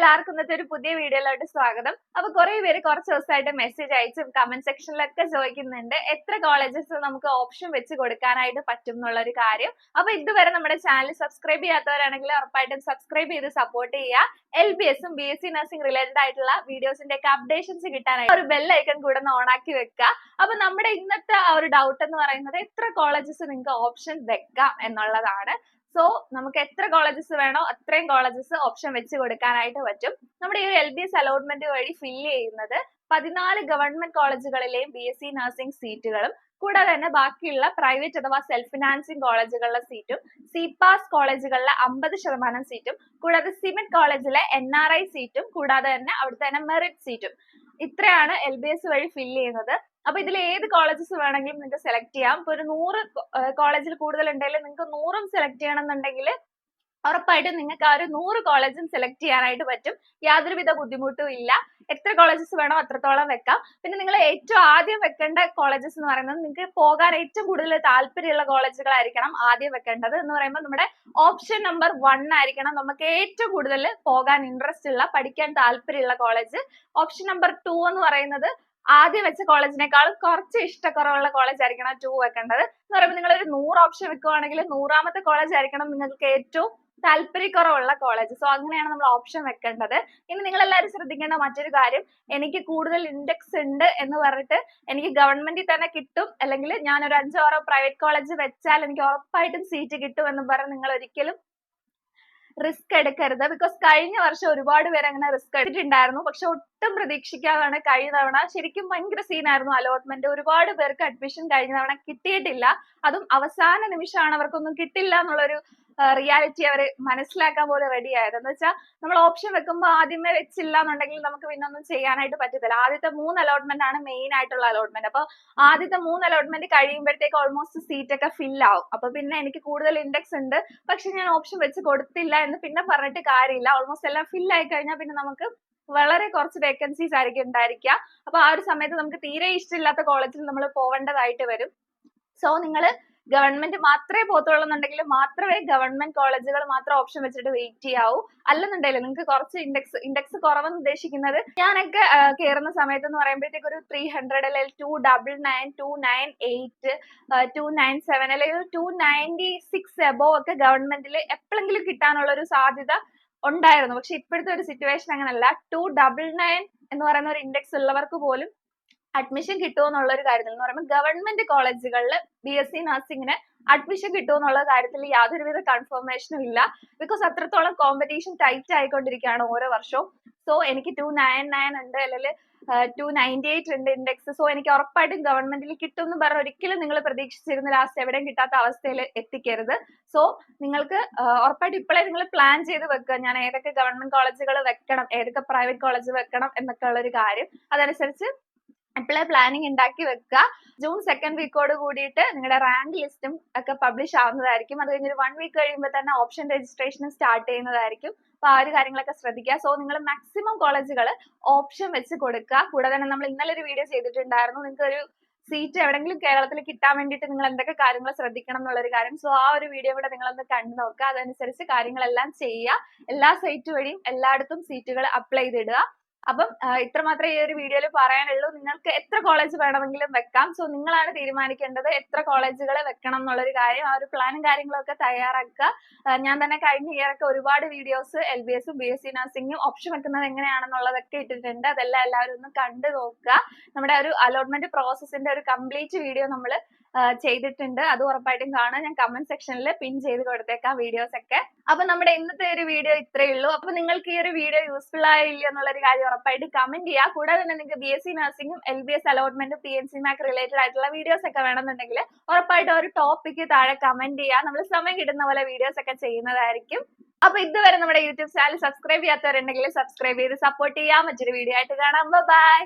എല്ലാവർക്കും ഇന്നത്തെ ഒരു പുതിയ വീഡിയോയിലോട്ട് സ്വാഗതം. അപ്പൊ കുറെ പേര് കുറച്ച് ദിവസമായിട്ട് മെസ്സേജ് അയച്ചും കമന്റ് സെക്ഷനിലൊക്കെ ചോദിക്കുന്നുണ്ട്. എത്ര കോളേജസ് നമുക്ക് ഓപ്ഷൻ വെച്ച് കൊടുക്കാനായിട്ട് പറ്റും എന്നുള്ള ഒരു കാര്യം. അപ്പൊ ഇതുവരെ നമ്മുടെ ചാനൽ സബ്സ്ക്രൈബ് ചെയ്യാത്തവരാണെങ്കിൽ ഉറപ്പായിട്ടും സബ്സ്ക്രൈബ് ചെയ്ത് സപ്പോർട്ട് ചെയ്യുക. എൽ ബി എസും B S C nursing related ആയിട്ടുള്ള വീഡിയോസിന്റെ ഒക്കെ അപ്ഡേഷൻസ് കിട്ടാനായിട്ട് ഒരു ബെൽ ഐക്കൺ കൂടെ ഒന്ന് ഓണാക്കി വെക്കുക. അപ്പൊ നമ്മുടെ ഇന്നത്തെ ഒരു ഡൗട്ട് എന്ന് പറയുന്നത് എത്ര കോളേജസ് നിങ്ങൾക്ക് ഓപ്ഷൻ വെക്കാം എന്നുള്ളതാണ്. സോ നമുക്ക് എത്ര കോളേജസ് വേണോ അത്രയും കോളേജസ് ഓപ്ഷൻ വെച്ച് കൊടുക്കാനായിട്ട് പറ്റും. നമ്മുടെ ഈ ഒരു എൽ ബി എസ് അലോട്ട്മെന്റ് വഴി ഫില്ല് ചെയ്യുന്നത് പതിനാല് ഗവൺമെന്റ് കോളേജുകളിലെയും ബി എസ് സി നഴ്സിംഗ് സീറ്റുകളും കൂടാതെ തന്നെ ബാക്കിയുള്ള പ്രൈവറ്റ് അഥവാ സെൽഫ് ഫിനാൻസിങ് കോളേജുകളിലെ സീറ്റും സി പാസ് കോളേജുകളിലെ അമ്പത് ശതമാനം സീറ്റും കൂടാതെ സിമെന്റ് കോളേജിലെ എൻ ആർ ഐ സീറ്റും കൂടാതെ തന്നെ അവിടുത്തെ തന്നെ മെറിറ്റ് സീറ്റും ഇത്രയാണ് എൽ ബി എസ് വഴി ഫില്ല് ചെയ്യുന്നത്. അപ്പൊ ഇതിൽ ഏത് കോളേജസ് വേണമെങ്കിലും നിങ്ങൾക്ക് സെലക്ട് ചെയ്യാം. ഇപ്പൊ ഒരു നൂറ് കോളേജിൽ കൂടുതൽ ഉണ്ടെങ്കിൽ നിങ്ങൾക്ക് നൂറും സെലക്ട് ചെയ്യണമെന്നുണ്ടെങ്കിൽ ഉറപ്പായിട്ടും നിങ്ങൾക്ക് ആ ഒരു നൂറ് കോളേജും സെലക്ട് ചെയ്യാനായിട്ട് പറ്റും. യാതൊരുവിധ ബുദ്ധിമുട്ടും ഇല്ല. എത്ര കോളേജസ് വേണോ അത്രത്തോളം വെക്കാം. പിന്നെ നിങ്ങൾ ഏറ്റവും ആദ്യം വെക്കേണ്ട കോളേജസ് എന്ന് പറയുന്നത് നിങ്ങൾക്ക് പോകാൻ ഏറ്റവും കൂടുതൽ താല്പര്യമുള്ള കോളേജുകളായിരിക്കണം ആദ്യം വെക്കേണ്ടത് എന്ന് പറയുമ്പോൾ നമ്മുടെ ഓപ്ഷൻ നമ്പർ വൺ ആയിരിക്കണം നമുക്ക് ഏറ്റവും കൂടുതൽ പോകാൻ ഇൻട്രസ്റ്റ് ഉള്ള പഠിക്കാൻ താല്പര്യമുള്ള കോളേജ് ഓപ്ഷൻ നമ്പർ ടു എന്ന് പറയുന്നത് ആദ്യം വെച്ച കോളേജിനേക്കാളും കുറച്ച് ഇഷ്ടക്കുറവുള്ള കോളേജ് ആയിരിക്കണം ടു വെക്കേണ്ടത്. എന്ന് പറയുമ്പോൾ നിങ്ങൾ ഒരു നൂറ് ഓപ്ഷൻ വെക്കുവാണെങ്കിൽ നൂറാമത്തെ കോളേജ് ആയിരിക്കണം നിങ്ങൾക്ക് ഏറ്റവും താല്പര്യക്കുറവുള്ള കോളേജ്. സോ അങ്ങനെയാണ് നമ്മൾ ഓപ്ഷൻ വെക്കേണ്ടത്. ഇനി നിങ്ങൾ എല്ലാവരും ശ്രദ്ധിക്കേണ്ട മറ്റൊരു കാര്യം എനിക്ക് കൂടുതൽ ഇൻഡെക്സ് ഉണ്ട് എന്ന് പറഞ്ഞിട്ട് എനിക്ക് ഗവൺമെന്റിൽ തന്നെ കിട്ടും അല്ലെങ്കിൽ ഞാൻ ഒരു അഞ്ചോ ആറോ പ്രൈവറ്റ് കോളേജ് വെച്ചാൽ എനിക്ക് ഉറപ്പായിട്ടും സീറ്റ് കിട്ടും എന്ന് പറഞ്ഞ് നിങ്ങൾ ഒരിക്കലും റിസ്ക് എടുക്കരുത്. ബിക്കോസ് കഴിഞ്ഞ വർഷം ഒരുപാട് പേര് അങ്ങനെ റിസ്ക് എടുത്തിട്ടുണ്ടായിരുന്നു. പക്ഷെ ഒട്ടും പ്രതീക്ഷിക്കാതാണ് കഴിഞ്ഞ തവണ ശരിക്കും ഭയങ്കര സീനായിരുന്നു അലോട്ട്മെന്റ് ഒരുപാട് പേർക്ക് അഡ്മിഷൻ കഴിഞ്ഞ തവണ കിട്ടിയിട്ടില്ല. അതും അവസാന നിമിഷമാണ് അവർക്കൊന്നും കിട്ടില്ല എന്നുള്ളൊരു റിയാലിറ്റി അവർ മനസ്സിലാക്കാൻ പോലും റെഡി ആയത്. എന്ന് വെച്ചാൽ നമ്മൾ ഓപ്ഷൻ വെക്കുമ്പോൾ ആദ്യമേ വെച്ചില്ല എന്നുണ്ടെങ്കിൽ നമുക്ക് പിന്നെ ഒന്നും ചെയ്യാനായിട്ട് പറ്റത്തില്ല. ആദ്യത്തെ മൂന്ന് അലോട്ട്മെന്റ് ആണ് മെയിൻ ആയിട്ടുള്ള അലോട്ട്മെന്റ് അപ്പൊ ആദ്യത്തെ മൂന്ന് അലോട്ട്മെന്റ് കഴിയുമ്പോഴത്തേക്ക് ഓൾമോസ്റ്റ് സീറ്റ് ഒക്കെ ഫിൽ ആവും. അപ്പൊ പിന്നെ എനിക്ക് കൂടുതൽ ഇൻഡെക്സ് ഉണ്ട്. പക്ഷെ ഞാൻ ഓപ്ഷൻ വെച്ച് കൊടുത്തില്ല എന്ന് പിന്നെ പറഞ്ഞിട്ട് കാര്യമില്ല. ഓൾമോസ്റ്റ് എല്ലാം ഫിൽ ആയി കഴിഞ്ഞാൽ പിന്നെ നമുക്ക് വളരെ കുറച്ച് വേക്കൻസീസ് ആയിരിക്കും ഉണ്ടായിരിക്കുക. അപ്പൊ ആ ഒരു സമയത്ത് നമുക്ക് തീരെ ഇഷ്ടമില്ലാത്ത കോളേജിൽ നമ്മൾ പോവേണ്ടതായിട്ട് വരും. സോ നിങ്ങൾ ഗവൺമെന്റ് മാത്രമേ പോത്തുള്ളൂ എന്നുണ്ടെങ്കിൽ മാത്രമേ ഗവൺമെന്റ് കോളേജുകൾ മാത്രം ഓപ്ഷൻ വെച്ചിട്ട് വെയിറ്റ് ചെയ്യാവൂ. അല്ലെന്നുണ്ടെങ്കിൽ നിങ്ങൾക്ക് കുറച്ച് ഇൻഡെക്സ് ഇൻഡെക്സ് കുറവെന്ന് ഉദ്ദേശിക്കുന്നത് ഞാനൊക്കെ കയറുന്ന സമയത്ത് എന്ന് പറയുമ്പോഴത്തേക്ക് ഒരു ത്രീ ഹൺഡ്രഡ് അല്ലെങ്കിൽ two double nine two nine eight two nine seven അല്ലെങ്കിൽ ടു നയന്റി സിക്സ് എബോ ഒക്കെ ഗവൺമെന്റിൽ എപ്പോഴെങ്കിലും കിട്ടാനുള്ള ഒരു സാധ്യത ഉണ്ടായിരുന്നു. പക്ഷെ ഇപ്പോഴത്തെ ഒരു സിറ്റുവേഷൻ അങ്ങനല്ല. ടു ഡബിൾ നയൻ എന്ന് പറയുന്ന ഒരു ഇൻഡെക്സ് ഉള്ളവർക്ക് പോലും അഡ്മിഷൻ കിട്ടുമെന്നുള്ള ഒരു കാര്യത്തിൽ എന്ന് പറയുമ്പോൾ ഗവൺമെന്റ് കോളേജുകളിൽ ബി എസ് സി നഴ്സിംഗിന് അഡ്മിഷൻ കിട്ടുമെന്നുള്ള കാര്യത്തിൽ യാതൊരുവിധ കൺഫർമേഷനും ഇല്ല. ബിക്കോസ് അത്രത്തോളം കോമ്പറ്റീഷൻ ടൈറ്റ് ആയിക്കൊണ്ടിരിക്കുകയാണ് ഓരോ വർഷവും. സോ എനിക്ക് ടു നയൻ നയൻ ഉണ്ട് അല്ലെങ്കിൽ ടു നയന്റി എയ്റ്റ് ഉണ്ട് ഇൻഡെക്സ് സോ എനിക്ക് ഉറപ്പായിട്ടും ഗവൺമെന്റിൽ കിട്ടും എന്ന് പറഞ്ഞാൽ ഒരിക്കലും നിങ്ങൾ പ്രതീക്ഷിച്ചിരുന്ന ലാസ്റ്റ് എവിടെയും കിട്ടാത്ത അവസ്ഥയിൽ എത്തിക്കരുത്. സോ നിങ്ങൾക്ക് ഉറപ്പായിട്ടും ഇപ്പോഴേ നിങ്ങൾ പ്ലാൻ ചെയ്ത് വെക്കുക. ഞാൻ ഏതൊക്കെ ഗവൺമെന്റ് കോളേജുകൾ വെക്കണം ഏതൊക്കെ പ്രൈവറ്റ് കോളേജ് വെക്കണം എന്നൊക്കെ ഉള്ള ഒരു കാര്യം. അതനുസരിച്ച് ഇപ്പോഴേ പ്ലാനിങ് ഉണ്ടാക്കി വെക്കുക ജൂൺ സെക്കൻഡ് വീക്കോട് കൂടിയിട്ട് നിങ്ങളുടെ റാങ്ക് ലിസ്റ്റും ഒക്കെ പബ്ലിഷ് ആവുന്നതായിരിക്കും. അത് കഴിഞ്ഞൊരു വൺ വീക്ക് കഴിയുമ്പോൾ തന്നെ ഓപ്ഷൻ രജിസ്ട്രേഷനും സ്റ്റാർട്ട് ചെയ്യുന്നതായിരിക്കും. അപ്പൊ ആ ഒരു കാര്യങ്ങളൊക്കെ ശ്രദ്ധിക്കുക സോ നിങ്ങൾ മാക്സിമം കോളേജുകൾ ഓപ്ഷൻ വെച്ച് കൊടുക്കുക കൂടാതെ തന്നെ നമ്മൾ ഇന്നലെ ഒരു വീഡിയോ ചെയ്തിട്ടുണ്ടായിരുന്നു. നിങ്ങൾക്ക് ഒരു സീറ്റ് എവിടെങ്കിലും കേരളത്തിൽ കിട്ടാൻ വേണ്ടിയിട്ട് നിങ്ങൾ എന്തൊക്കെ കാര്യങ്ങൾ ശ്രദ്ധിക്കണം എന്നുള്ള ഒരു കാര്യം. സോ ആ ഒരു വീഡിയോ കൂടെ നിങ്ങളൊന്ന് കണ്ടു നോക്കുക അതനുസരിച്ച് കാര്യങ്ങളെല്ലാം ചെയ്യുക എല്ലാ സൈറ്റ് വഴിയും എല്ലായിടത്തും സീറ്റുകൾ അപ്ലൈ ചെയ്തിടുക. അപ്പം ഇത്ര മാത്രമേ ഈ ഒരു വീഡിയോയിൽ പറയാനുള്ളൂ. നിങ്ങൾക്ക് എത്ര കോളേജ് വേണമെങ്കിലും വെക്കാം. സോ നിങ്ങളാണ് തീരുമാനിക്കേണ്ടത് എത്ര കോളേജുകൾ വെക്കണം എന്നുള്ളൊരു കാര്യം. ആ ഒരു പ്ലാനും കാര്യങ്ങളൊക്കെ തയ്യാറാക്കുക. ഞാൻ തന്നെ കഴിഞ്ഞ ഇയർ ഒക്കെ ഒരുപാട് വീഡിയോസ് എൽ ബി എസും ബി എസ് സി നഴ്സിംഗും ഓപ്ഷൻ വെക്കുന്നത് എങ്ങനെയാണെന്നുള്ളതൊക്കെ ഇട്ടിട്ടുണ്ട്. അതെല്ലാം എല്ലാവരും ഒന്ന് കണ്ടു നോക്കുക. നമ്മുടെ ഒരു അലോട്ട്മെന്റ് പ്രോസസ്സിന്റെ ഒരു കംപ്ലീറ്റ് വീഡിയോ നമ്മൾ ചെയ്തിട്ടുണ്ട്. അത് ഉറപ്പായിട്ടും കാണാം. ഞാൻ കമന്റ് സെക്ഷനിൽ പിൻ ചെയ്ത് കൊടുത്തേക്കാം വീഡിയോസ് ഒക്കെ അപ്പൊ നമ്മുടെ ഇന്നത്തെ ഒരു വീഡിയോ ഇത്രയേ ഉള്ളൂ. അപ്പൊ നിങ്ങൾക്ക് ഈ ഒരു വീഡിയോ യൂസ്ഫുൾ ആയില്ല എന്നുള്ള ഒരു കാര്യം ഉറപ്പായിട്ട് കമന്റ് ചെയ്യുക കൂടാതെ തന്നെ നിങ്ങൾക്ക് ബി എസ് സി നഴ്സിംഗും L B S അലോട്ട്മെന്റും P N C Mac related ആയിട്ടുള്ള വീഡിയോസ് ഒക്കെ വേണമെന്നുണ്ടെങ്കിൽ ഉറപ്പായിട്ട് ഒരു ടോപ്പിക്ക് താഴെ കമന്റ് ചെയ്യുക നമ്മൾ സമയം കിട്ടുന്ന പോലെ വീഡിയോസ് ഒക്കെ ചെയ്യുന്നതായിരിക്കും. അപ്പൊ ഇതുവരെ നമ്മുടെ യൂട്യൂബ് ചാനൽ സബ്സ്ക്രൈബ് ചെയ്യാത്തവരുണ്ടെങ്കിൽ സബ്സ്ക്രൈബ് ചെയ്ത് സപ്പോർട്ട് ചെയ്യാം. മറ്റൊരു വീഡിയോ ആയിട്ട് കാണാം. ബൈ